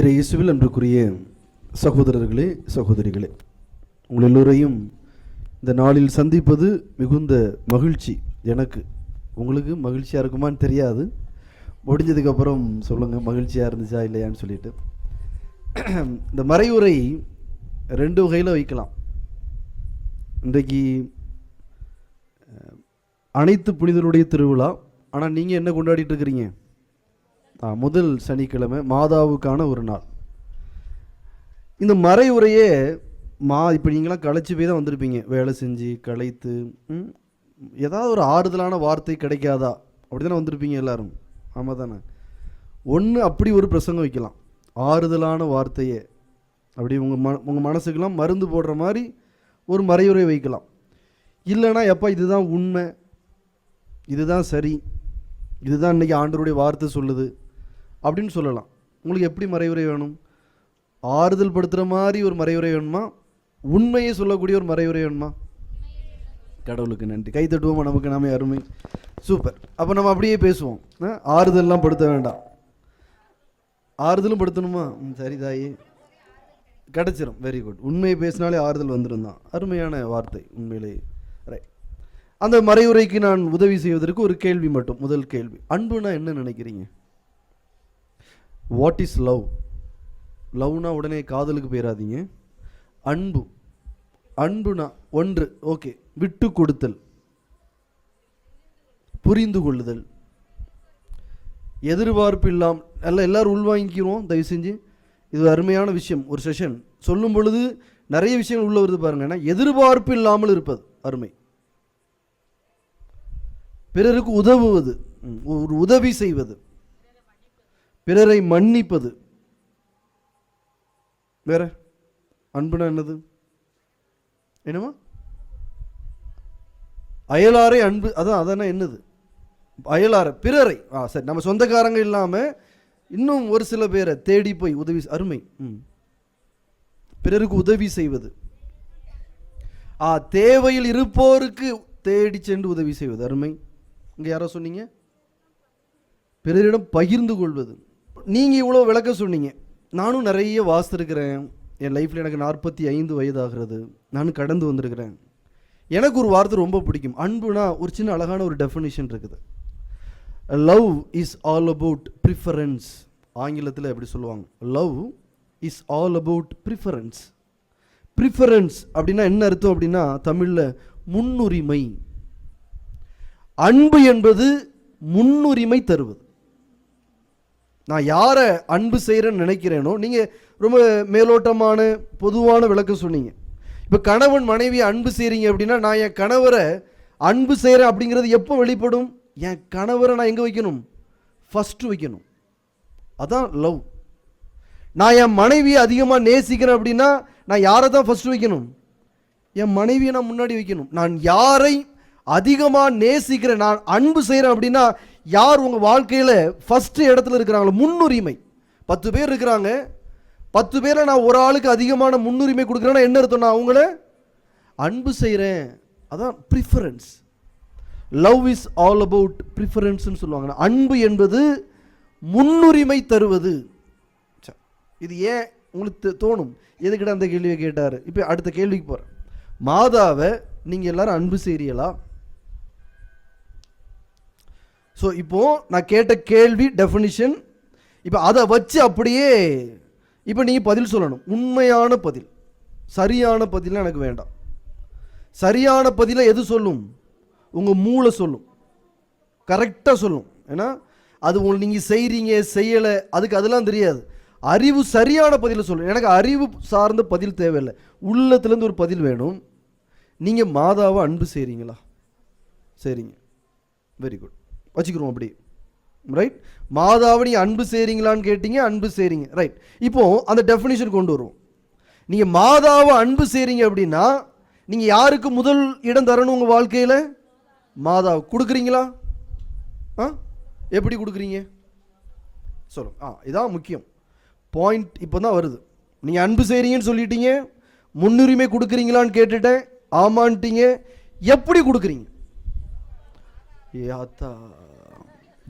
இறை இயேசுவில் அன்றுக்குரிய சகோதரர்களே சகோதரிகளே உங்கள் எல்லோரையும் இந்த நாளில் சந்திப்பது மிகுந்த மகிழ்ச்சி. எனக்கு உங்களுக்கு மகிழ்ச்சியாக இருக்குமான்னு தெரியாது. முடிஞ்சதுக்கப்புறம் சொல்லுங்கள் மகிழ்ச்சியாக இருந்துச்சா இல்லையான்னு சொல்லிட்டு. இந்த மறைவுரை ரெண்டு வகையில் வைக்கலாம். இன்றைக்கு அனைத்து புனிதனுடைய திருவிழா. ஆனால் நீங்கள் என்ன கொண்டாடிட்டு இருக்கிறீங்க? முதல் சனிக்கிழமை மாதாவுக்கான ஒரு நாள். இந்த மறைவுரையே மா இப்போ நீங்களாம் களைச்சி போய் தான் வந்திருப்பீங்க. வேலை செஞ்சு களைத்து ஏதாவது ஒரு ஆறுதலான வார்த்தை கிடைக்காதா? அப்படி தானே வந்திருப்பீங்க எல்லோரும். ஆமாம் தானே. ஒன்று அப்படி ஒரு பிரசங்கம் வைக்கலாம். ஆறுதலான வார்த்தையே. அப்படி உங்கள் ம உங்கள் மனசுக்கெல்லாம் மருந்து போடுற மாதிரி ஒரு மறையுரை வைக்கலாம். இல்லைன்னா எப்பா இதுதான் உண்மை. இதுதான் சரி. இதுதான் இன்றைக்கி ஆண்டவருடைய வார்த்தை சொல்லுது. அப்படின்னு சொல்லலாம். உங்களுக்கு எப்படி மறைவுரை வேணும்? ஆறுதல் படுத்துகிற மாதிரி ஒரு மறைவுரை வேணுமா? உண்மையை சொல்லக்கூடிய ஒரு மறைவுரை வேணுமா? கடவுளுக்கு நன்றி. கை தட்டுவோமா நமக்கு? நாமே அருமை. சூப்பர். அப்போ நம்ம அப்படியே பேசுவோம். ஆறுதல்லாம் படுத்த வேண்டாம். ஆறுதலும் படுத்தணுமா? சரி தாயே. கிடச்சிரும். வெரி குட் உண்மையை பேசினாலே ஆறுதல் வந்துருந்தான். அருமையான வார்த்தை உண்மையிலே. ரைட் அந்த மறைவுரைக்கு நான் உதவி செய்வதற்கு ஒரு கேள்வி மட்டும் முதல் கேள்வி. அன்புனா என்ன நினைக்கிறீங்க? வாட் இஸ் லவ் லவ்னா உடனே காதலுக்கு போயிடாதீங்க அன்பு. அன்புனா ஒன்று. ஓகே விட்டு கொடுத்தல். புரிந்து கொள்ளுதல். எதிர்பார்ப்பு இல்லாமல் எல்லாம் எல்லோரும் உள்வாங்கிக்கிறோம் தயவு செஞ்சு இது அருமையான விஷயம். ஒரு செஷன் சொல்லும் பொழுது நிறைய விஷயங்கள் உள்ள வருது பாருங்க. ஏன்னா எதிர்பார்ப்பு இல்லாமல் இருப்பது. அருமை. பிறருக்கு உதவுவது. ஒரு உதவி செய்வது. பிறரை மன்னிப்பது. வேற? அன்புனா என்னது? என்னமா அயலாரை அன்பு அதான் அதானே என்னது? அயலார பிறரை. ஆ சரி நம்ம சொந்தக்காரங்க இல்லாமல் இன்னும் ஒரு சில பேரை தேடி போய் உதவி அருமை. ம். பிறருக்கு உதவி செய்வது. ஆ தேவையில் இருப்போருக்கு தேடி சென்று உதவி செய்வது. அருமை. இங்கே யாரோ சொன்னீங்க? பிறரிடம் பகிர்ந்து கொள்வது. நீங்கள் இவ்வளோ விளக்க சொன்னீங்க. நானும் நிறைய வாசித்திருக்கிறேன். என் லைஃப்பில் எனக்கு நாற்பத்தி ஐந்து வயதாகிறது. நானும் கடந்து வந்திருக்கிறேன். எனக்கு ஒரு வார்த்தை ரொம்ப பிடிக்கும். அன்புனா ஒரு சின்ன அழகான ஒரு டெஃபினிஷன் இருக்குது. Love is all about preference ஆங்கிலத்தில் எப்படி சொல்லுவாங்க? Love is all about preference preference அப்படின்னா என்ன அர்த்தம் அப்படின்னா தமிழில் முன்னுரிமை. அன்பு என்பது முன்னுரிமை தருவது. நான் யாரை அன்பு செய்கிறேன்னு நினைக்கிறேனோ நீங்கள் ரொம்ப மேலோட்டமான பொதுவான விளக்கம் சொன்னீங்க. இப்போ கணவன் மனைவி அன்பு செய்கிறீங்க அப்படின்னா நான் என் கணவரை அன்பு செய்கிறேன் அப்படிங்கிறது எப்போ வெளிப்படும்? என் கணவரை நான் எங்கே வைக்கணும்? ஃபஸ்ட்டு வைக்கணும். அதான் லவ் நான் என் மனைவியை அதிகமாக நேசிக்கிறேன் அப்படின்னா நான் யாரை தான் ஃபஸ்ட்டு வைக்கணும்? என் மனைவியை நான் முன்னாடி வைக்கணும். நான் யாரை அதிகமாக நேசிக்கிறேன் நான் அன்பு செய்கிறேன் அப்படின்னா யார் உங்கள் வாழ்க்கையில் ஃபஸ்ட்டு இடத்துல இருக்கிறாங்களோ? முன்னுரிமை. பத்து பேர் இருக்கிறாங்க. பத்து பேரை நான் ஒரு ஆளுக்கு அதிகமான முன்னுரிமை கொடுக்குறேன்னா என்ன அர்த்தம்? நான் அவங்கள அன்பு செய்கிறேன் அதான் preference love is all about ப்ரிஃபரன்ஸ்னு சொல்லுவாங்க. அன்பு என்பது முன்னுரிமை தருவது. ச, இது ஏன் உங்களுக்கு தோ- தோணும்? எதுக்கிட்ட அந்த கேள்வியை கேட்டார்? இப்போ அடுத்த கேள்விக்கு போகிறேன் மாதாவை நீங்கள் எல்லாரும் அன்பு செய்கிறீங்களா ஸோ இப்போது நான் கேட்ட கேள்வி டெஃபினிஷன் இப்போ அதை வச்சு அப்படியே இப்போ நீங்கள் பதில் சொல்லணும். உண்மையான பதில். சரியான பதிலாம் எனக்கு வேண்டாம். சரியான பதிலை எது சொல்லும்? உங்கள் மூளை சொல்லும். கரெக்டாக சொல்லும். ஏன்னா அது உங்களுக்கு நீங்கள் செய்கிறீங்க செய்யலை அதுக்கு அதெல்லாம் தெரியாது. அறிவு சரியான பதிலை சொல்லும் எனக்கு அறிவு சார்ந்த பதில் தேவையில்லை. உள்ளத்துலேருந்து ஒரு பதில் வேணும். நீங்கள் மாதாவை அன்பு செய்கிறீங்களா சரிங்க வெரி குட் வச்சுக்கிறோம் அப்படி. ரைட் மாதாவை நீங்கள் அன்பு செய்கிறீங்களான்னு கேட்டீங்க அன்பு செய்கிறீங்க ரைட் இப்போ அந்த டெஃபினிஷன் கொண்டு வருவோம். நீங்கள் மாதாவை அன்பு செய்கிறீங்க அப்படின்னா நீங்கள் யாருக்கு முதல் இடம் தரணும் உங்கள் வாழ்க்கையில்? மாதாவை கொடுக்குறீங்களா? ஆ? எப்படி கொடுக்குறீங்க? சொல்லுங்க. ஆ இதான் முக்கியம். பாயிண்ட் இப்போ தான் வருது. நீங்கள் அன்பு செய்கிறீங்கன்னு சொல்லிட்டீங்க முன்னுரிமை கொடுக்குறீங்களான்னு கேட்டுட்டேன் ஆமான்ட்டீங்க எப்படி கொடுக்குறீங்க? ஏத்தா. அத்தா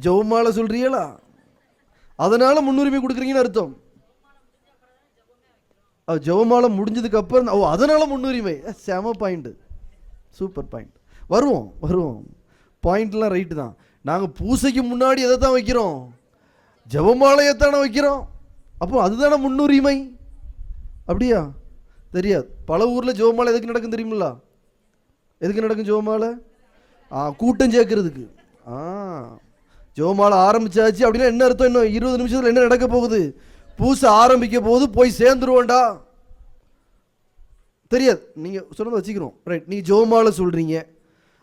ஜெவமால சொல்றீங்களா? அதனால முன்னுரிமை கொடுக்குறீங்கன்னு அர்த்தம். அது முடிஞ்சதுக்கு அப்புறம் ஓ அதனால முன்னுரிமை. செம பாயிண்ட் சூப்பர் பாயிண்ட் வருவோம் வருவோம். பாயிண்ட்லாம் ரைட்டு தான். நாங்கள் பூசைக்கு முன்னாடி எதை தான் வைக்கிறோம்? ஜெபமாலையை தானே வைக்கிறோம். அப்போ அதுதானே முன்னுரிமை. அப்படியா? தெரியாது. பல ஊரில் ஜெபமாலை எதுக்கு நடக்கும் தெரியுமில்ல? எதுக்கு நடக்கும் ஜெபமாலை ஆ கூட்டம் சேர்க்கறதுக்கு. ஆ. ஜெபமாலை ஆரம்பிச்சாச்சு அப்படின்னா என்ன அர்த்தம் இன்னும்? இருபது நிமிஷத்தில் என்ன நடக்க போகுது? பூசை ஆரம்பிக்க போகுது போய் சேர்ந்துருவோண்டா தெரியாது. நீங்கள் சொன்னதை வச்சுக்கிறோம். ரைட் நீங்கள் ஜெவமாலை சொல்கிறீங்க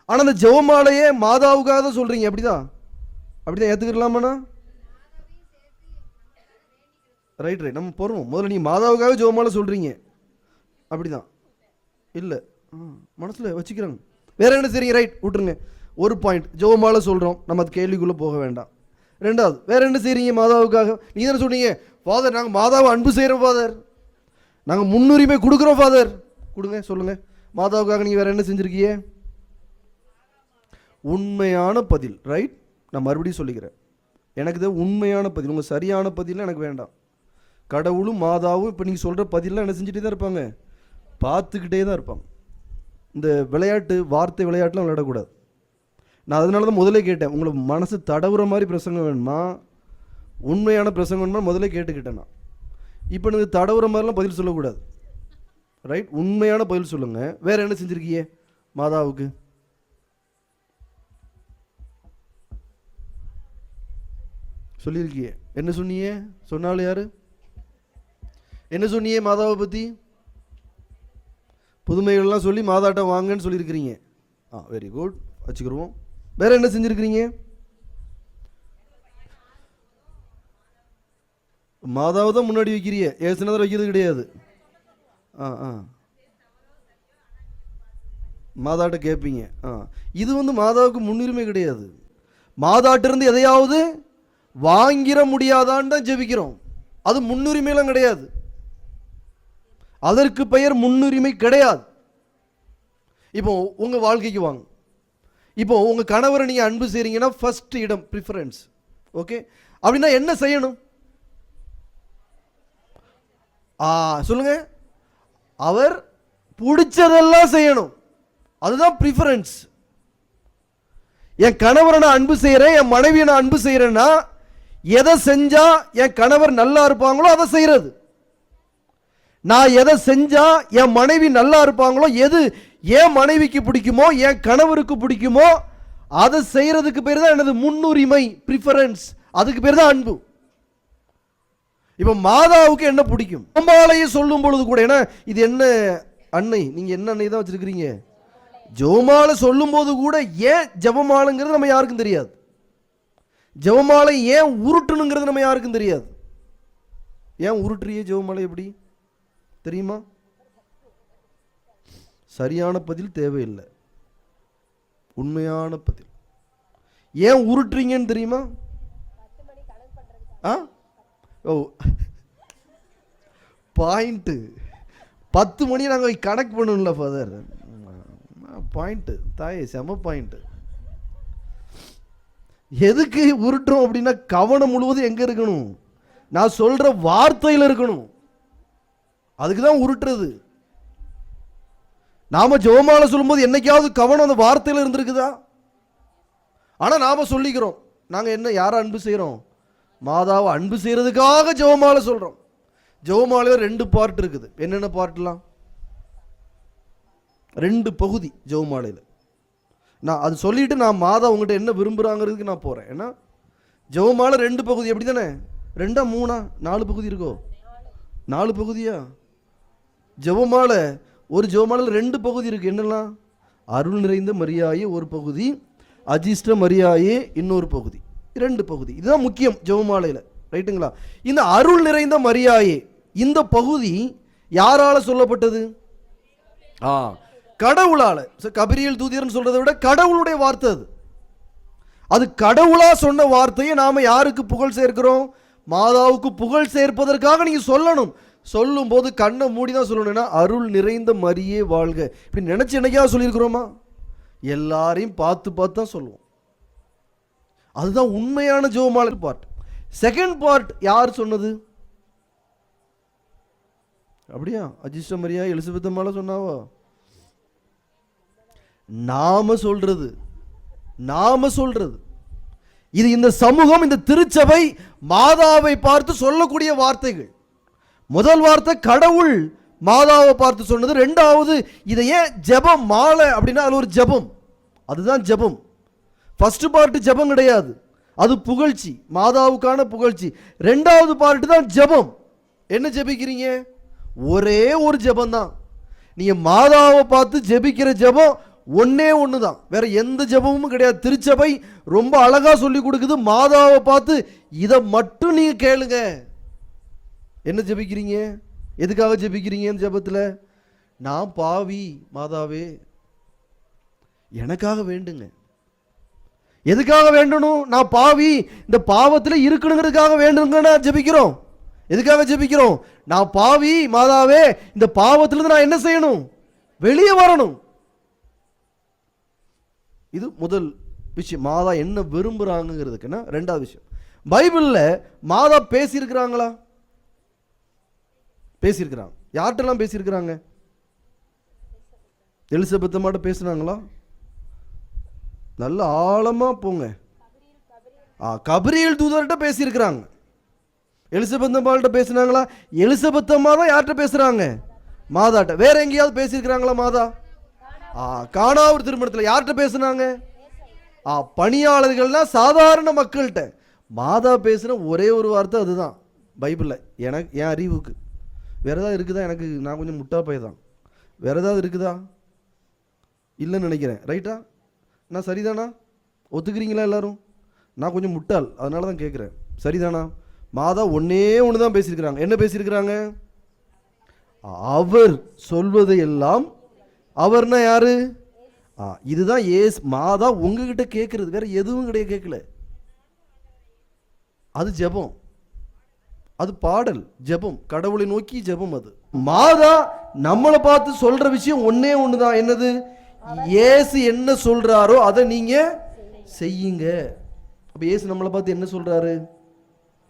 ஆனால் அந்த ஜெவமாலையே மாதாவுக்காக தான் சொல்கிறீங்க அப்படிதான். அப்படிதான் ஏற்றுக்கலாமாண்ணா ரைட் ரைட் நம்ம போகிறோம் முதல்ல நீங்கள் மாதாவுக்காக ஜெபமாலை சொல்கிறீங்க அப்படிதான். இல்லை. மனசில் வச்சுக்கிறாங்க வேற என்ன சரிங்க ரைட் விட்டுருங்க. ஒரு பாயிண்ட் ஜோமால சொல்கிறோம் நம்ம அது கேள்விக்குள்ளே போக வேண்டாம். ரெண்டாவது வேற என்ன செய்றீங்க மாதாவுக்காக? நீ தானே சொன்னீங்க ஃபாதர் நாங்கள் மாதாவை அன்பு செய்கிறோம் ஃபாதர் நாங்கள் முன்னுரிமை கொடுக்குறோம் ஃபாதர் கொடுங்க சொல்லுங்கள் மாதாவுக்காக நீங்கள் வேற என்ன செஞ்சுருக்கீங்க? உண்மையான பதில். ரைட் நான் மறுபடியும் சொல்லிக்கிறேன். எனக்கு இது உண்மையான பதில். உங்கள் சரியான பதிலாம் எனக்கு வேண்டாம். கடவுளும் மாதாவும் இப்போ நீங்கள் சொல்கிற பதிலாம் என்ன செஞ்சுட்டே தான் இருப்பாங்க. பார்த்துக்கிட்டே தான் இருப்பாங்க. இந்த விளையாட்டு வார்த்தை விளையாட்டுலாம் விளையாடக்கூடாது. நான் அதனால தான் முதலே கேட்டேன். உங்களுக்கு மனசு தடவுற மாதிரி பிரசங்கம் வேணுமா? உண்மையான பிரசங்கம் வேணுமா முதலே கேட்டுக்கிட்டேன் நான். இப்போ எனக்கு தடவுற மாதிரிலாம் பதில் சொல்லக்கூடாது. ரைட் உண்மையான பதில் சொல்லுங்கள் வேற என்ன செஞ்சுருக்கீங்க? மாதாவுக்கு? சொல்லியிருக்கியே என்ன சொன்னியே சொன்னாலும் யாரு? என்ன சொன்னியே மாதாவை பற்றி புதுமைகள்லாம் சொல்லி மாதாட்டம் வாங்கன்னு சொல்லியிருக்கிறீங்க. ஆ வெரி குட் வச்சுக்கிருவோம். வேற என்ன செஞ்சுருக்கிறீங்க? மாதாவை தான் முன்னாடி வைக்கிறிய. ஏசுனதர் வைக்கிறது கிடையாது. ஆ ஆ. மாதாட்ட கேட்பீங்க ஆ. இது வந்து மாதாவுக்கு முன்னுரிமை கிடையாது. மாதாட்டிருந்து எதையாவது வாங்கிட முடியாதான்னு தான் ஜெபிக்கிறோம். அது முன்னுரிமையெல்லாம் கிடையாது. அதற்கு பெயர் முன்னுரிமை கிடையாது. இப்போ உங்கள் வாழ்க்கைக்கு வாங்க. இப்போ உங்கள் கணவரை நீங்கள் அன்பு செய்கிறீங்கன்னா ஃபர்ஸ்ட் இடம் ப்ரிஃபரன்ஸ் ஓகே அப்படின்னா என்ன செய்யணும்? ஆ சொல்லுங்க. அவர் பிடிச்சதெல்லாம் செய்யணும். அதுதான் ப்ரிஃபரன்ஸ் என் கணவரை நான் அன்பு செய்கிறேன் என் மனைவியை நான் அன்பு செய்கிறேன்னா எதை செஞ்சால் என் கணவர் நல்லா இருப்பாங்களோ அதை செய்கிறது நான் எதை செஞ்சா என் மனைவி நல்லா இருப்பாங்களோ எது என் மனைவிக்கு பிடிக்குமோ என் கணவருக்கு பிடிக்குமோ அதை செய்யறதுக்கு பேர் தான் எனது முன்னுரிமை ப்ரிஃபரன்ஸ் அதுக்கு பேர் தான் அன்பு. இப்போ மாதாவுக்கு என்ன பிடிக்கும்? ஜோமாலையை சொல்லும் பொழுது கூட ஏன்னா இது என்ன அன்னை? நீங்க என்ன அன்னை தான் வச்சிருக்கிறீங்க? ஜெபமாலை சொல்லும்போது கூட ஏன் ஜபமாலைங்கிறது நம்ம யாருக்கும் தெரியாது. ஜெபமாலை ஏன் உருட்டணுங்கிறது நம்ம யாருக்கும் தெரியாது. ஏன் உருட்டுறியே ஜெபமாலை எப்படி? தெரியுமா? சரியான பதில் தேவையில்லை. உண்மையான பதில். ஏன் உருட்டுறீங்கன்னு தெரியுமா? ஆ? ஓ. பாயிண்ட்டு பத்து மணி நாங்கள் கணக்கு பண்ணணும்ல ஃபாதர் பாயிண்ட்டு தாயே செம பாயிண்ட்டு எதுக்கு உருட்டுறோம் அப்படின்னா கவனம் முழுவதும் எங்கே இருக்கணும்? நான் சொல்கிற வார்த்தையில் இருக்கணும். அதுக்கு தான் உருட்டுறது. நாம ஜெபமாலை சொல்லும்போது என்னைக்காவது கவனம் அந்த வார்த்தையில் இருந்திருக்குதா? ஆனால் நாம சொல்லிக்கிறோம். நாங்கள் என்ன யாரை அன்பு செய்கிறோம் மாதாவை அன்பு செய்கிறதுக்காக ஜெபமாலை சொல்கிறோம் ஜெபமாலையில் ரெண்டு பார்ட் இருக்குது. என்னென்ன பார்ட்லாம் ரெண்டு பகுதி ஜெபமாலையில். நான் அது சொல்லிட்டு நான் மாதா உங்கள்கிட்ட என்ன விரும்புகிறாங்கிறதுக்கு நான் போகிறேன் ஏன்னா ஜெபமாலை ரெண்டு பகுதி எப்படி தானே ரெண்டா மூணா நாலு பகுதி இருக்கோ? நாலு பகுதியா? ஜெபமாலை ஒரு ஜெபமாலையில் ரெண்டு பகுதி இருக்குது என்னெல்லாம்? அருள் நிறைந்த மரியாயே ஒரு பகுதி அஜிஷ்ட மரியாயே இன்னொரு பகுதி. ரெண்டு பகுதி. இதுதான் முக்கியம் ஜெபமாலையில். ரைட்டுங்களா? இந்த அருள் நிறைந்த மரியாயே இந்த பகுதி யாரால சொல்லப்பட்டது? ஆ கடவுளால. கபிரியல் தூதியர்னு சொல்றதை விட கடவுளுடைய வார்த்தை அது. அது கடவுளா சொன்ன வார்த்தையை நாம யாருக்கு புகழ் சேர்க்கிறோம்? மாதாவுக்கு புகழ் சேர்ப்பதற்காக நீங்க சொல்லணும். சொல்லும் போது கண்ணை மூடி தான் சொல்லணும்னா அருள் நிறைந்த மரியே வாழ்க. இப்படி நினைச்சு என்னைக்கா சொல்லியிருக்கிறோமா? எல்லாரையும் பார்த்து பார்த்து தான் சொல்லுவோம். அதுதான் உண்மையான ஜோமாலை பார்ட் செகண்ட் பார்ட் யார் சொன்னது? அப்படியா? அஜிஷ்ட மரியா எலிசபெத் அம்மால சொன்னாவோ? நாம சொல்றது. நாம சொல்றது. இது இந்த சமூகம் இந்த திருச்சபை மாதாவை பார்த்து சொல்லக்கூடிய வார்த்தைகள். முதல் வார்த்தை கடவுள். மாதாவை பார்த்து சொன்னது. ரெண்டாவது இதை ஏன் ஜெபம் மாலை அப்படின்னா அது ஒரு ஜெபம். அதுதான் ஜெபம். ஃபஸ்ட்டு பார்ட்டு ஜெபம் கிடையாது. அது புகழ்ச்சி. மாதாவுக்கான புகழ்ச்சி. ரெண்டாவது பார்ட்டு தான் ஜெபம். என்ன ஜெபிக்கிறீங்க? ஒரே ஒரு ஜெபம் தான் நீங்கள் மாதாவை பார்த்து ஜெபிக்கிற ஜெபம் ஒன்னே ஒன்று தான் வேற எந்த ஜெபமும் கிடையாது. திருச்சபை ரொம்ப அழகாக சொல்லி கொடுக்குது. மாதாவை பார்த்து இதை மட்டும் நீங்கள் கேளுங்க. என்ன ஜெபிக்கிறீங்க? எதுக்காக ஜெபிக்கிறீங்கன்னு ஜெபத்தில்? நான் பாவி மாதாவே. எனக்காக வேண்டுங்க. எதுக்காக வேண்டணும்? நான் பாவி. இந்த பாவத்தில் இருக்கணுங்கிறதுக்காக வேண்டுங்கன்னா ஜெபிக்கிறோம். எதுக்காக ஜெபிக்கிறோம்? நான் பாவி மாதாவே. இந்த பாவத்திலிருந்து நான் என்ன செய்யணும்? வெளியே வரணும். இது முதல் விஷயம். மாதா என்ன விரும்புகிறாங்கிறதுக்குன்னா ரெண்டாவது விஷயம். பைபிளில் மாதா பேசியிருக்கிறாங்களா? பேசியிருக்கிறாங்க யார்கிட்டலாம் பேசியிருக்கிறாங்க? எளிசபெத்தம்மாட்ட பேசுனாங்களா? நல்ல ஆழமாக போங்க. ஆ கபரியல் தூதர்கிட்ட பேசியிருக்கிறாங்க. எலிசபெத் அம்மாள்கிட்ட பேசுனாங்களா? எலிசபெத் அம்மா தான் யார்கிட்ட பேசுகிறாங்க மாதாட்ட. வேற எங்கேயாவது பேசியிருக்கிறாங்களா மாதா? ஆ காணாவூர் திருமணத்தில் யார்கிட்ட பேசுனாங்க? ஆ பணியாளர்கள்னா சாதாரண மக்கள்கிட்ட. மாதா பேசுகிற ஒரே ஒரு வார்த்தை அதுதான். பைபிளில். எனக்கு என் அறிவுக்கு. வேறு ஏதாவது இருக்குதா? எனக்கு நான் கொஞ்சம் முட்டா பைய தான். வேறு ஏதாவது இருக்குதா? இல்லைன்னு நினைக்கிறேன். ரைட்டா நான் சரிதானா? ஒத்துக்கிறீங்களா எல்லோரும்? நான் கொஞ்சம் முட்டாள். அதனால தான் கேட்குறேன் சரிதானா? மாதா ஒன்னே ஒன்று தான் பேசியிருக்கிறாங்க. என்ன பேசியிருக்கிறாங்க? அவர் சொல்வதை எல்லாம் அவர்னா யாரு? ஆ இதுதான் ஏஸ் மாதா உங்ககிட்ட கேட்கறது வேற எதுவும் கிடையாது கேட்கல அது ஜெபம். அது பாடல் ஜெபம். கடவுளை நோக்கி ஜெபம் அது. மாதா நம்மளை பார்த்து சொல்ற விஷயம் ஒண்ணே ஒண்ணுதான் என்னது? இயேசு என்ன சொல்றாரோ அதை நீங்க செய்யுங்க. அப்ப இயேசு நம்மளை பார்த்து என்ன சொல்றாரு?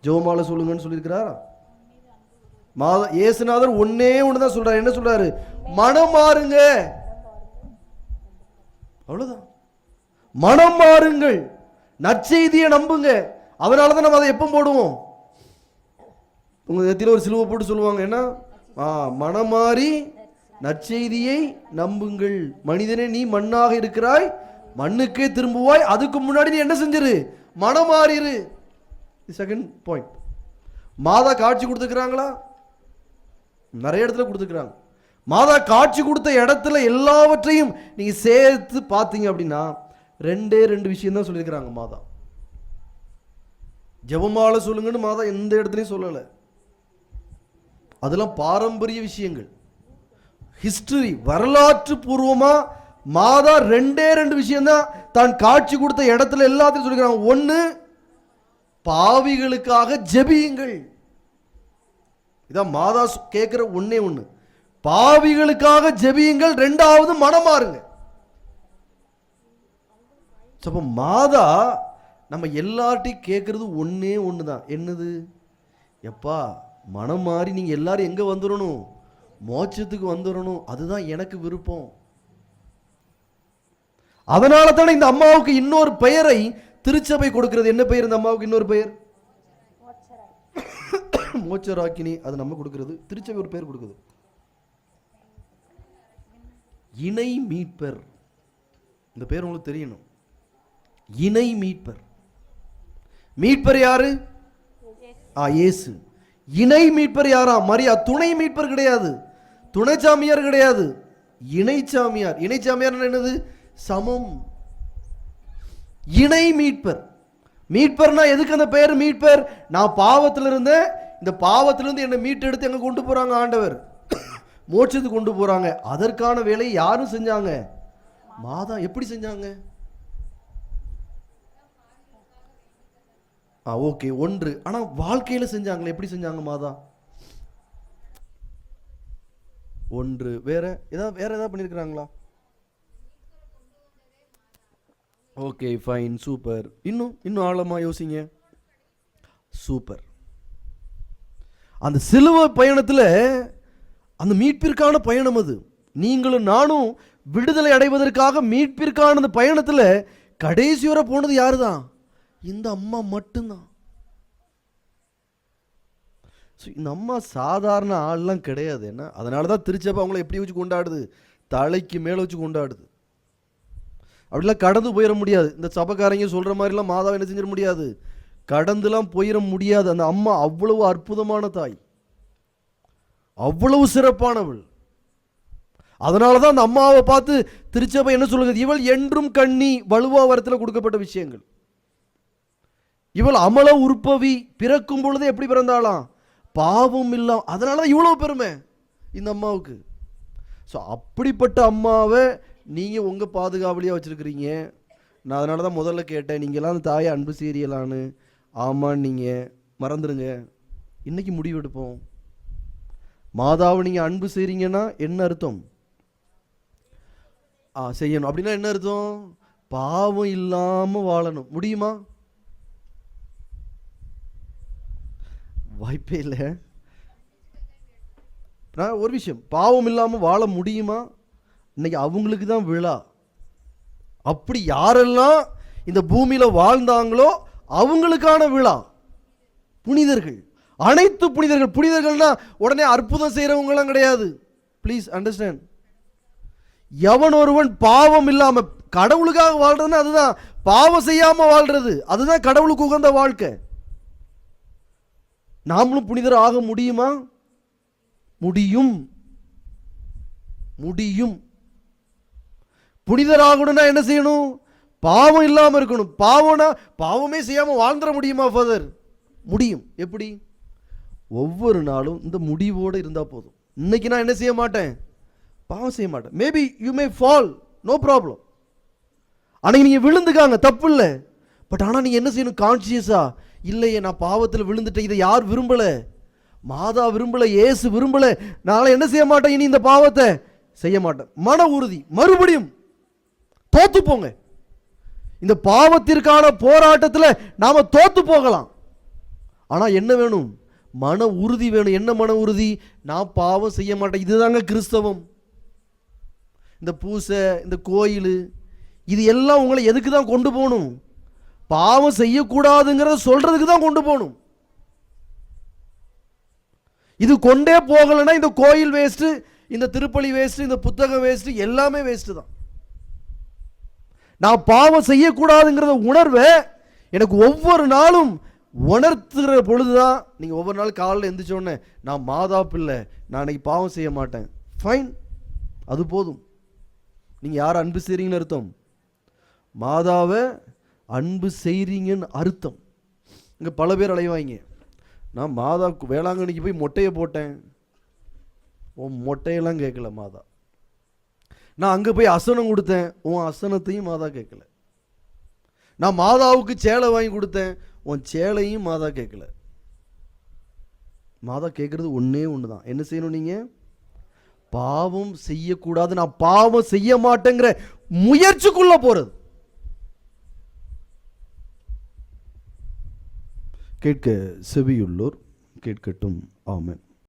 ஜெபமால சொல்லுங்கன்னு சொல்லியிருக்கிறாரா? மாதா இயேசுநாதர் ஒன்னே ஒன்று தான் சொல்றாரு. என்ன சொல்றாரு? மனம் மாறுங்க. அவ்வளவுதான். மனம் மாறுங்கள். நற்செய்தியை நம்புங்க. அதனால தான் நம்ம அதை எப்போ போடுவோம். உங்கள் நெத்தியில ஒரு சிலுவை போட்டு சொல்லுவாங்க. என்ன? ஆ மனம் மாறி நற்செய்தியை நம்புங்கள். மனிதனே நீ மண்ணாக இருக்கிறாய். மண்ணுக்கே திரும்புவாய். அதுக்கு முன்னாடி நீ என்ன செஞ்சிரு? மனம் மாறிரு செகண்ட் பாயிண்ட் மாதா காட்சி கொடுத்துருக்குறாங்களா நிறைய இடத்துல கொடுத்துருக்குறாங்க மாதா காட்சி கொடுத்த இடத்துல எல்லாவற்றையும் நீங்கள் சேர்த்து பார்த்தீங்க அப்படின்னா ரெண்டே ரெண்டு விஷயம் தான் சொல்லியிருக்கிறாங்க மாதா. ஜெபமால சொல்லுங்கன்னு மாதா எந்த இடத்துலையும் சொல்லலை. அதெல்லாம் பாரம்பரிய விஷயங்கள். ஹிஸ்டரி வரலாற்று பூர்வமாக மாதா ரெண்டே ரெண்டு விஷயம்தான். தான் காட்சி கொடுத்த இடத்துல எல்லாத்தையும் சொல்லிக்கிறாங்க. ஒன்று பாவிகளுக்காக ஜெபியுங்கள். இதான் மாதா கேட்குற ஒன்னே ஒன்று பாவிகளுக்காக ஜெபியுங்கள் ரெண்டாவது மனமாறுங்க அப்போ மாதா நம்ம எல்லார்ட்டையும் கேட்குறது ஒன்றே ஒன்று தான் என்னது? எப்பா மனம் மாறி நீங்க எல்லாரும் எங்க வந்துடணும் மோட்சத்துக்கு வந்துடணும் அதுதான் எனக்கு விருப்பம். அதனால தானே இந்த அம்மாவுக்கு இன்னொரு பெயரை திருச்சபை கொடுக்கிறது. என்ன பெயர் இந்த அம்மாவுக்கு இன்னொரு பெயர்? மோச்சராக்கினி அது நம்ம கொடுக்கிறது. திருச்சபை ஒரு பேர் கொடுக்குது. இணை மீட்பர். இந்த பேர் உங்களுக்கு தெரியணும். இணை மீட்பர். மீட்பர் யாரு? ஆ இயேசு. இணை மீட்பர் யாரா? மரியா துணை மீட்பர் கிடையாது. துணை சாமியார் கிடையாது. இணை சாமியார். இணை சாமியார் என்னது? சமம். இணை மீட்பர். மீட்பர்னா எதுக்கு அந்த பெயர் மீட்பர்? நான் பாவத்தில் இருந்தேன். இந்த பாவத்திலிருந்து என்னை மீட்டெடுத்து எங்க கொண்டு போறாங்க ஆண்டவர்? மோட்சத்துக்கு கொண்டு போறாங்க. அதற்கான வேலையை யாரும் செஞ்சாங்க? மாதா எப்படி செஞ்சாங்க? ஆ ஓகே ஒன்று. ஆனால் வாழ்க்கையில் செஞ்சாங்களே எப்படி செஞ்சாங்க மாதா? ஒன்று. வேற? ஏதாவது வேற ஏதாவது பண்ணியிருக்கிறாங்களா ஓகே ஃபைன் சூப்பர் இன்னும் இன்னும் ஆழமாக யோசிங்க. சூப்பர் அந்த சிலுவை பயணத்தில் அந்த மீட்பிற்கான பயணம் அது. நீங்களும் நானும் விடுதலை அடைவதற்காக மீட்பிற்கான அந்த பயணத்தில் கடைசி வரை போனது யாரு தான் இந்த அம்மா மட்டும்தான். ஸோ இந்த அம்மா சாதாரண ஆள்லாம் கிடையாது. என்ன? அதனால தான் திருச்சபை அவங்கள எப்படி வச்சு கொண்டாடுது? தலைக்கு மேலே வச்சு கொண்டாடுது. அப்படிலாம் கடந்து போயிட முடியாது. இந்த சபைக்காரங்க சொல்கிற மாதிரிலாம் மாதாவை என்ன செஞ்சிட முடியாது? கடந்துலாம் போயிட முடியாது. அந்த அம்மா அவ்வளவு அற்புதமான தாய். அவ்வளவு சிறப்பானவள். அதனால தான் அந்த அம்மாவை பார்த்து திருச்சபை என்ன சொல்லுகிறது இவள் என்றும் கண்ணி வலுவா வரத்தில் கொடுக்கப்பட்ட விஷயங்கள். இவள் அமல உற்பவி பிறக்கும் பொழுதே எப்படி பிறந்தாளாம்? பாவம் இல்லாம் அதனால தான் இவ்வளோ பெருமை இந்த அம்மாவுக்கு. ஸோ அப்படிப்பட்ட அம்மாவை நீங்கள் உங்கள் பாதுகாவலியாக வச்சுருக்கிறீங்க. நான் அதனால தான் முதல்ல கேட்டேன் நீங்களாம் அந்த தாயை அன்பு சீரியலான்னு ஆமான்னு நீங்கள் மறந்துடுங்க. இன்றைக்கி முடிவெடுப்போம் மாதாவை நீங்கள் அன்பு செய்கிறீங்கன்னா என்ன அர்த்தம்? ஆ செய்யணும். அப்படின்னா என்ன அர்த்தம்? பாவம் இல்லாமல் வாழணும். முடியுமா? வாய்ப்பே இல்லை. நான் ஒரு விஷயம் பாவம் இல்லாமல் வாழ முடியுமா? இன்னைக்கு அவங்களுக்கு தான் விழா. அப்படி யாரெல்லாம் இந்த பூமியில் வாழ்ந்தாங்களோ அவங்களுக்கான விழா. புனிதர்கள். அனைத்து புனிதர்கள். புனிதர்கள்னா உடனே அற்புதம் செய்கிறவங்களாம் கிடையாது. ப்ளீஸ் அண்டர்ஸ்டாண்ட் எவன் ஒருவன் பாவம் இல்லாமல் கடவுளுக்காக வாழ்றதுன்னா அதுதான். பாவம் செய்யாமல் வாழ்றது. அதுதான் கடவுளுக்கு உகந்த வாழ்க்கை. நாமளும் புனிதர் ஆக முடியுமா? முடியும். முடியும். புனிதராகணும்னா என்ன செய்யணும்? பாவம் இல்லாமல் இருக்கணும். பாவம்னா பாவமே செய்யாமல் வாழ்ந்துட முடியுமா ஃபாதர் முடியும். எப்படி? ஒவ்வொரு நாளும் இந்த முடிவோடு இருந்தால் போதும். இன்னைக்கு நான் என்ன செய்ய மாட்டேன்? பாவம் செய்ய மாட்டேன். Maybe you may fall no problem அன்னைக்கு நீங்கள் விழுந்துக்காங்க. தப்பு இல்லை. பட் ஆனால் நீங்கள் என்ன செய்யணும்? கான்சியஸாக இல்லையே நான் பாவத்தில் விழுந்துட்டேன். இதை யார் விரும்பலை? மாதா விரும்பலை இயேசு விரும்பலை. நான் என்ன செய்ய மாட்டேன்? இனி இந்த பாவத்தை செய்ய மாட்டேன். மன உறுதி. மறுபடியும் தோத்து போங்க. இந்த பாவத்திற்கான போராட்டத்தில் நாம் தோத்து போகலாம். ஆனால் என்ன வேணும்? மன உறுதி வேணும். என்ன மன உறுதி? நான் பாவம் செய்ய மாட்டேன். இதுதாங்க கிறிஸ்தவம். இந்த பூசை இந்த கோயில் இது எல்லாம் உங்களை எதுக்கு தான் கொண்டு போகணும்? பாவம் செய்யக்கூடாதுங்கிறத சொல்றதுக்கு தான் கொண்டு போகணும். இது கொண்டே போகலைன்னா இந்த கோயில் வேஸ்ட்டு இந்த திருப்பலி வேஸ்ட்டு இந்த புத்தகம் வேஸ்ட்டு எல்லாமே வேஸ்ட்டு தான். நான் பாவம் செய்யக்கூடாதுங்கிறத உணர்வை எனக்கு ஒவ்வொரு நாளும் உணர்த்துகிற பொழுது தான் நீங்கள் ஒவ்வொரு நாள் காலையில் எந்திரிச்சோடனே நான் மாதா பிள்ளை நான் இன்னைக்கு பாவம் செய்ய மாட்டேன். ஃபைன் அது போதும். நீங்கள் யார் அன்பு செய்கிறீங்கன்னு அர்த்தம்? மாதாவை அன்பு செய்கிறீங்கன்னு அர்த்தம். இங்கே பல பேர் அலைவாங்க நான் மாதா வேளாங்கண்ணிக்கு போய் மொட்டையை போட்டேன். உன் மொட்டையெல்லாம் கேட்கல மாதா. நான் அங்கே போய் அசனம் கொடுத்தேன். உன் அசனத்தையும் மாதா கேட்கல. நான் மாதாவுக்கு சேலை வாங்கி கொடுத்தேன். உன் சேலையும் மாதா கேட்கல. மாதா கேட்குறது ஒன்றே ஒன்று தான் என்ன செய்யணும் நீங்கள் பாவம் செய்யக்கூடாது. நான் பாவம் செய்ய மாட்டேங்கிற முயற்சிக்குள்ளே போகிறது கேட்க செவியுள்ளோர் கேட்கட்டும். ஆமென்.